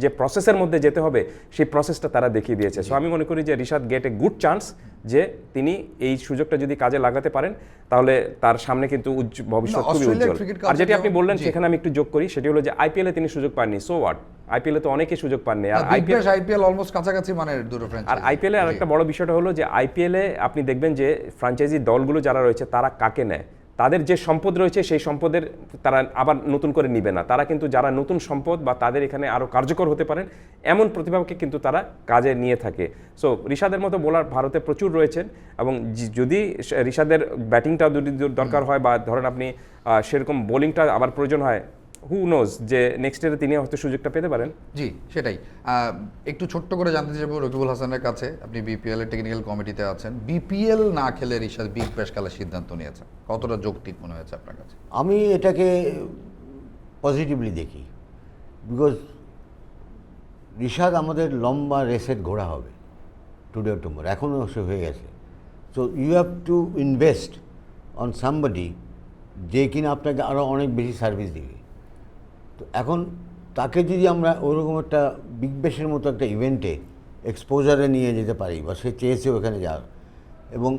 যে প্রসেসের মধ্যে যেতে হবে সেই প্রসেসটা তারা দেখিয়ে দিয়েছে। সো আমি মনে করি যে Rishad get a good chance যে তিনি এই সুযোগটা যদি কাজে লাগাতে পারেন তাহলে তার সামনে কিন্তু ভবিষ্যৎ খুবই উজ্জ্বল। আর যেটি আপনি বললেন সেখানে আমি একটু যোগ করি সেটি হলো যে আইপিএলে তিনি সুযোগ পাননি সো হোয়াট আইপিএলে তো অনেকেই সুযোগ পাননি। আর আইপিএল আইপিএল অলমোস্ট কাছাকাছি মানে দুটো আর আইপিএলে আর একটা বড় বিষয়টা হলো যে আইপিএলে আপনি দেখবেন যে ফ্র্যাঞ্চাইজি দলগুলো যারা রয়েছে তারা কাকে নেয়? তাদের যে সম্পদ রয়েছে, সেই সম্পদের তারা আবার নতুন করে নিবে না। তারা কিন্তু যারা নতুন সম্পদ বা তাদের এখানে আরও কার্যকর হতে পারেন, এমন প্রতিভাকে কিন্তু তারা কাজে নিয়ে থাকে। সো ঋষাদের মতো বোলার ভারতে প্রচুর রয়েছেন এবং যদি ঋষাদের ব্যাটিংটা দরকার হয় বা ধরেন আপনি সেরকম বোলিংটা আবার প্রয়োজন হয় হু নোজ যে নেক্সট ইয়ারে তিনি হয়তো সুযোগটা পেতে পারেন। জি সেটাই। একটু ছোট্ট করে জানতে চাইব রকিবুল হাসানের কাছে। আপনি বিপিএল এর টেকনিক্যাল কমিটিতে আছেন। বিপিএল না খেলে ঋষাদ বিগ ব্যাশ খেলার সিদ্ধান্ত নিয়েছেন কতটা যৌক্তিক মনে হয়েছে আপনার কাছে? আমি এটাকে পজিটিভলি দেখি। বিকজ ঋষাদ আমাদের লম্বা রেসের ঘোড়া হবে। টুডে টুমোর এখনও সে হয়ে গেছে। So you have to invest on somebody যে কিনা আপনাকে আরও অনেক বেশি সার্ভিস দিবে। তো এখন তাকে যদি আমরা ওরকম একটা বিগ ব্যাশের মতো একটা ইভেন্টে এক্সপোজারে নিয়ে যেতে পারি বা সে চেয়েছে ওখানে যাওয়ার এবং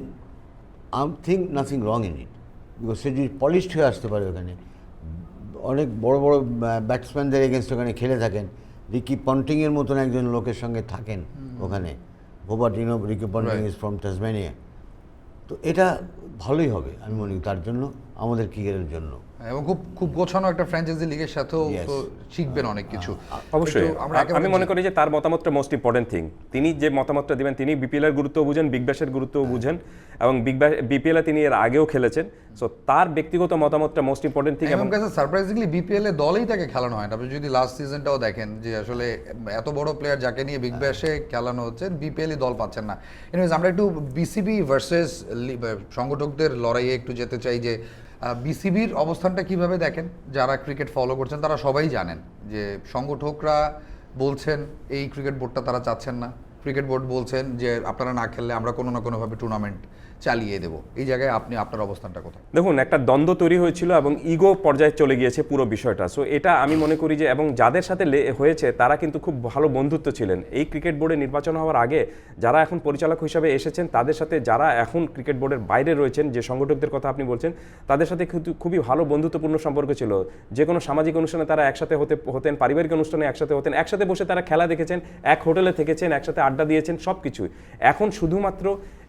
I think nothing wrong in it because সে যদি পলিশড হয়ে আসতে পারে ওখানে অনেক বড় বড় ব্যাটসম্যানদের এগেনস্ট ওখানে খেলে থাকেন রিকি পন্টিংয়ের মতন একজন লোকের সঙ্গে থাকেন ওখানে ভোবাটিনো Ricky Ponting is from Tasmania তো এটা ভালোই হবে আমি মনে করি তার জন্য আমাদের ক্রিকেটের জন্য। এবং খুব খুব গোছানো একটা ফ্র্যাঞ্চাইজি লিগের সাথেও তো শিখবেন অনেক কিছু। অবশ্যই। আমি মনে করি যে তার মতামতটা মোস্ট ইম্পর্টেন্ট থিং তিনি যে মতামতটা দিবেন তিনি বিপিএল এর গুরুত্ব বুঝেন বিগ ব্যাশের গুরুত্ব বুঝেন। এবং বিগ বিপিএল এ তিনি এর আগেও খেলেছেন। সো তার ব্যক্তিগত মতামতটা মোস্ট ইম্পর্টেন্ট থিং এবং এবং কাছে সারপ্রাইজিংলি বিপিএল এ দলেই তাকে খেলানো হয় না। আপনি যদি লাস্ট সিজনটাও দেখেন যে আসলে এত বড় প্লেয়ার যাকে নিয়ে বিগ ব্যাশে খেলানো হচ্ছে বিপিএল দল পাচ্ছেন না। এনিওয়েজ আমরা একটু বিসিবি ভার্সেস সংগঠকদের লড়াইয়ে একটু যেতে চাই যে বিসিবির অবস্থানটা কীভাবে দেখেন? যারা ক্রিকেট ফলো করছেন তারা সবাই জানেন যে সংগঠকরা বলছেন এই ক্রিকেট বোর্ডটা তারা চাচ্ছেন না। ক্রিকেট বোর্ড বলছেন যে আপনারা না খেললে আমরা কোনো না কোনোভাবে টুর্নামেন্ট চালিয়ে দেবো। এই জায়গায় আপনি, আপনার অবস্থানটা কোথায়? দেখুন, একটা দ্বন্দ্ব তৈরি হয়েছিল এবং ইগো পর্যায়ে চলে গিয়েছে পুরো বিষয়টা। সো এটা আমি মনে করি যে, এবং যাদের সাথে হয়েছে, তারা কিন্তু খুব ভালো বন্ধুত্ব ছিলেন। এই ক্রিকেট বোর্ডে নির্বাচন হওয়ার আগে যারা এখন পরিচালক হিসাবে এসেছেন, তাদের সাথে যারা এখন ক্রিকেট বোর্ডের বাইরে রয়েছেন, যে সংগঠকদের কথা আপনি বলছেন, তাদের সাথে কিন্তু খুবই ভালো বন্ধুত্বপূর্ণ সম্পর্ক ছিল। যে কোনো সামাজিক অনুষ্ঠানে তারা একসাথে হতে, হতেন, পারিবারিক অনুষ্ঠানে একসাথে হতেন, একসাথে বসে তারা খেলা দেখেছেন, এক হোটেলে থেকেছেন, একসাথে আড্ডা দিয়েছেন সব কিছুই এখন শুধুমাত্র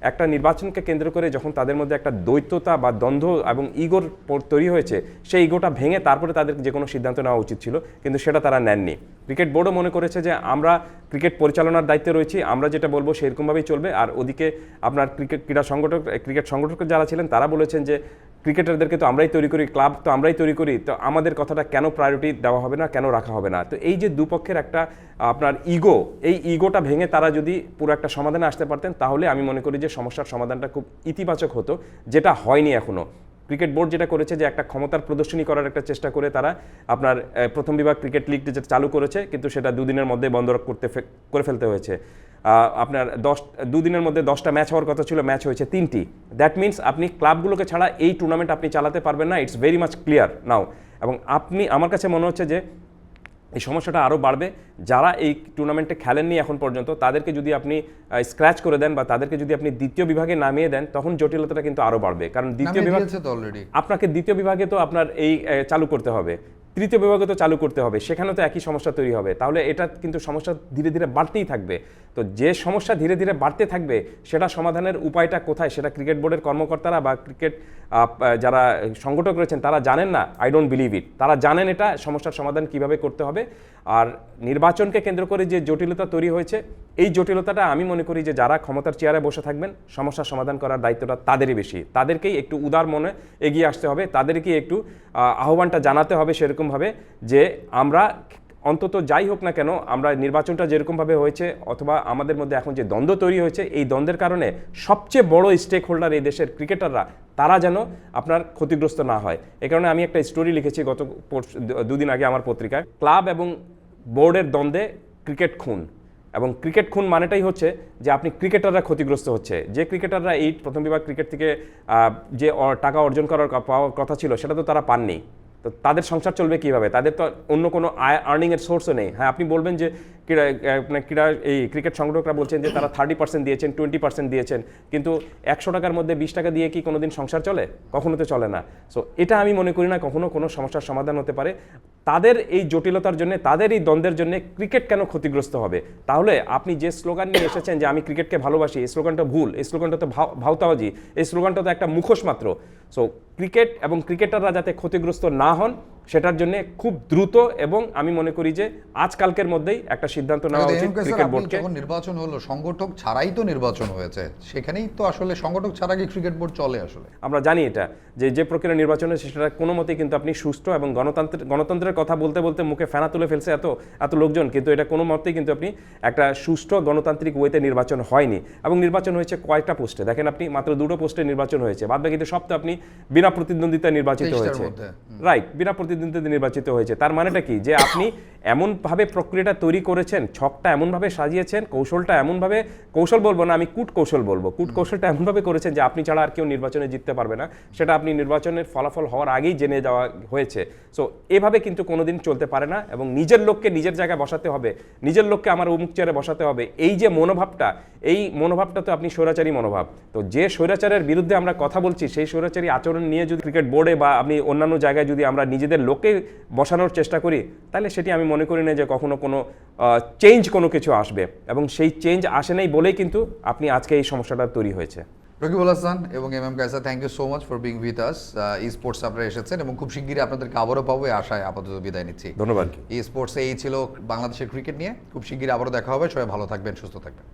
একটা নির্বাচনকে কেন্দ্র করে যখন তাদের মধ্যে একটা দ্বৈততা বা দ্বন্দ্ব এবং ইগোর তৈরি হয়েছে, সেই ইগোটা ভেঙে তারপরে তাদের যে কোনো সিদ্ধান্ত নেওয়া উচিত ছিল, কিন্তু সেটা তারা নেননি। ক্রিকেট বোর্ডও মনে করেছে যে আমরা ক্রিকেট পরিচালনার দায়িত্বে রয়েছি, আমরা যেটা বলব সেরকমভাবেই চলবে। আর ওদিকে আপনার ক্রিকেট ক্রীড়া সংগঠক, ক্রিকেট সংগঠক যারা ছিলেন, তারা বলেছেন যে ক্রিকেটারদেরকে তো আমরাই তৈরি করি, ক্লাব তো আমরাই তৈরি করি, তো আমাদের কথাটা কেন প্রায়োরিটি দেওয়া হবে না, কেন রাখা হবে না? তো এই যে দুপক্ষের একটা, আপনার ইগো, এই ইগোটা ভেঙে তারা যদি পুরো একটা সমাধানে আসতে পারতেন, তাহলে আমি মনে করি যে সমস্যার সমাধানটা খুব ইতিবাচক হতো, যেটা হয়নি এখনও ক্রিকেট বোর্ড যেটা করেছে যে একটা ক্ষমতার প্রদর্শনী করার একটা চেষ্টা করে তারা আপনার প্রথম বিভাগ ক্রিকেট লিগ যেটা চালু করেছে, কিন্তু সেটা দুদিনের মধ্যে বন্ধ করতে করে ফেলতে হয়েছে। আপনার দশ, দুদিনের মধ্যে দশটা ম্যাচ হওয়ার কথা ছিল, ম্যাচ হয়েছে তিনটি। দ্যাট মিন্স আপনি ক্লাবগুলোকে ছাড়া এই টুর্নামেন্ট আপনি চালাতে পারবেন না it's very much clear now এবং আপনি, আমার কাছে মনে হচ্ছে যে এই সমস্যাটা আরও বাড়বে। যারা এই টুর্নামেন্টে খেলেননি এখন পর্যন্ত তাদেরকে যদি আপনি স্ক্র্যাচ করে দেন বা তাদেরকে যদি আপনি দ্বিতীয় বিভাগে নামিয়ে দেন তখন জটিলতাটা কিন্তু আরও বাড়বে। কারণ দ্বিতীয় বিভাগ আপনাকে দ্বিতীয় বিভাগে তো আপনার এই চালু করতে হবে। তৃতীয় বিভাগে তো চালু করতে হবে, সেখানেও তো একই সমস্যা তৈরি হবে। তাহলে এটা কিন্তু সমস্যা ধীরে ধীরে বাড়তেই থাকবে। তো যে সমস্যা ধীরে ধীরে বাড়তে থাকবে, সেটা সমাধানের উপায়টা কোথায় সেটা ক্রিকেট বোর্ডের কর্মকর্তারা বা ক্রিকেট যারা সংগঠক রয়েছেন, তারা জানেন না? আই ডোন্ট বিলিভ ইট তারা জানেন এটা, সমস্যার সমাধান কীভাবে করতে হবে। আর নির্বাচনকে কেন্দ্র করে যে জটিলতা তৈরি হয়েছে, এই জটিলতাটা আমি মনে করি যে যারা ক্ষমতার চেয়ারে বসে থাকবেন সমস্যার সমাধান করার দায়িত্বটা তাদেরই বেশি। তাদেরকেই একটু উদার মনে এগিয়ে আসতে হবে, তাদেরকেই একটু আহ্বানটা জানাতে হবে সেরকমভাবে যে আমরা অন্তত যাই হোক না কেন, আমরা নির্বাচনটা যেরকমভাবে হয়েছে, অথবা আমাদের মধ্যে এখন যে দ্বন্দ্ব তৈরি হয়েছে, এই দ্বন্দ্বের কারণে সবচেয়ে বড় স্টেক হোল্ডার এই দেশের ক্রিকেটাররা তারা যেন আপনার ক্ষতিগ্রস্ত না হয়। এ কারণে আমি একটা স্টোরি লিখেছি গত দুদিন আগে আমার পত্রিকায়। ক্লাব এবং বোর্ডের দ্বন্দ্বে ক্রিকেট খুন। এবং ক্রিকেট খুন মানেটাই হচ্ছে যে আপনি ক্রিকেটাররা ক্ষতিগ্রস্ত হচ্ছে। যে ক্রিকেটাররা এই প্রথম বিভাগ ক্রিকেট থেকে যে টাকা অর্জন করার পাওয়ার কথা ছিল, সেটা তো তারা পাননি। তো তাদের সংসার চলবে কীভাবে? তাদের তো অন্য কোনো আয় আর্নিংয়ের সোর্সও নেই। হ্যাঁ আপনি বলবেন যে ক্রীড়া মানে ক্রীড়া, এই ক্রিকেট সংগ্রহকরা বলছেন যে তারা থার্টি পার্সেন্ট দিয়েছেন টোয়েন্টি পার্সেন্ট দিয়েছেন। কিন্তু একশো টাকার মধ্যে বিশ টাকা দিয়ে কি কোনোদিন সংসার চলে? কখনো তো চলে না। সো এটা আমি মনে করি না কখনো কোনো সমস্যার সমাধান হতে পারে। তাদের এই জটিলতার জন্য, তাদের এই দ্বন্দ্বের জন্য ক্রিকেট কেন ক্ষতিগ্রস্ত হবে? তাহলে আপনি যে স্লোগান নিয়ে এসেছেন যে আমি ক্রিকেটকে ভালোবাসি, এই স্লোগানটা ভুল, এই স্লোগানটা তো ভাও- ভাওতাবাজি, এই স্লোগানটা তো একটা মুখোশ মাত্র। সো ক্রিকেট এবং ক্রিকেটাররা যাতে ক্ষতিগ্রস্ত না হন সেটার জন্য খুব দ্রুত এবং আমি মনে করি যে আজকালকের মধ্যেই একটা সিদ্ধান্ত নেওয়া উচিত ক্রিকেট বোর্ডকে। যখন নির্বাচন হলো সংগঠক ছাড়াই তো নির্বাচন হয়েছে। সেখানেই তো আসলে সংগঠক ছাড়া কি ক্রিকেট বোর্ড চলে আসলে? আমরা জানি এটা যে যে প্রক্রিয়া নির্বাচনে সেটা কোনো মতেই কিন্তু আপনি সুষ্ঠু এবং গণতন্ত্রের গণতন্ত্রের কথা বলতে বলতে মুখে ফেনা তুলে ফেলছে এত এত লোকজন কিন্তু এটা কোনো মতেই কিন্তু আপনি একটা সুষ্ঠু গণতান্ত্রিক ওয়েতে নির্বাচন হয়নি। এবং নির্বাচন হয়েছে কয়েকটা পোস্টে। দেখেন আপনি মাত্র দুটো পোস্টে নির্বাচন হয়েছে। বাদ বাকিতে সব তো আপনি বিনা প্রতিদ্বন্দ্বিতায় নির্বাচিত হয়েছে। রাইট বিনা প্রতিদ্বন্দ্বিতা নির্বাচিত হয়েছে। তার মানেটা কি? যে আপনি এমনভাবে প্রক্রিয়াটা তৈরি করেছেন ছকটা এমনভাবে সাজিয়েছেন কৌশলটা এমনভাবে কৌশল বলব না আমি কূট কৌশল বলব। কূট কৌশলটা এমনভাবে করেছেন যে আপনি ছাড়া আর কেউ নির্বাচনে জিততে পারবে না। সেটা আপনি নির্বাচনের ফলাফল হওয়ার আগেই জেনে যাওয়া হয়েছে। সো এভাবে কিন্তু কোনোদিন চলতে পারে না এবং নিজের লোককে নিজের জায়গায় বসাতে হবে। নিজের লোককে আমার অমুক চেয়ারে বসাতে হবে। এই যে মনোভাবটা এই মনোভাবটা তো আপনি স্বৈরাচারী মনোভাব। তো যে স্বৈরাচারের বিরুদ্ধে আমরা কথা বলছি সেই স্বৈরাচারী আচরণ নিয়ে যদি ক্রিকেট বোর্ডে বা আপনি অন্যান্য জায়গায় যদি আমরা নিজেদের লোককে বসানোর চেষ্টা করি তাহলে সেটি আমি মনে করি না যে কখনো কোনো চেঞ্জ কোনো কিছু আসবে। এবং সেই চেঞ্জ আসে নাই বলেই কিন্তু আপনি আজকে এই সমস্যাটা তৈরি হয়েছে। রকিবুল হাসান এবং M M Kaiser thank you so much for being with us E sports আপনারা এসেছেন এবং খুব শিগগিরই আপনাদেরকে আবারও পাবো এই আশায় আপাতত বিদায় নিচ্ছি। ধন্যবাদ। ই স্পোর্টসে এই ছিল বাংলাদেশের ক্রিকেট নিয়ে। খুব শিগগিরই আবারও দেখা হবে। সবাই ভালো থাকবেন সুস্থ থাকবেন।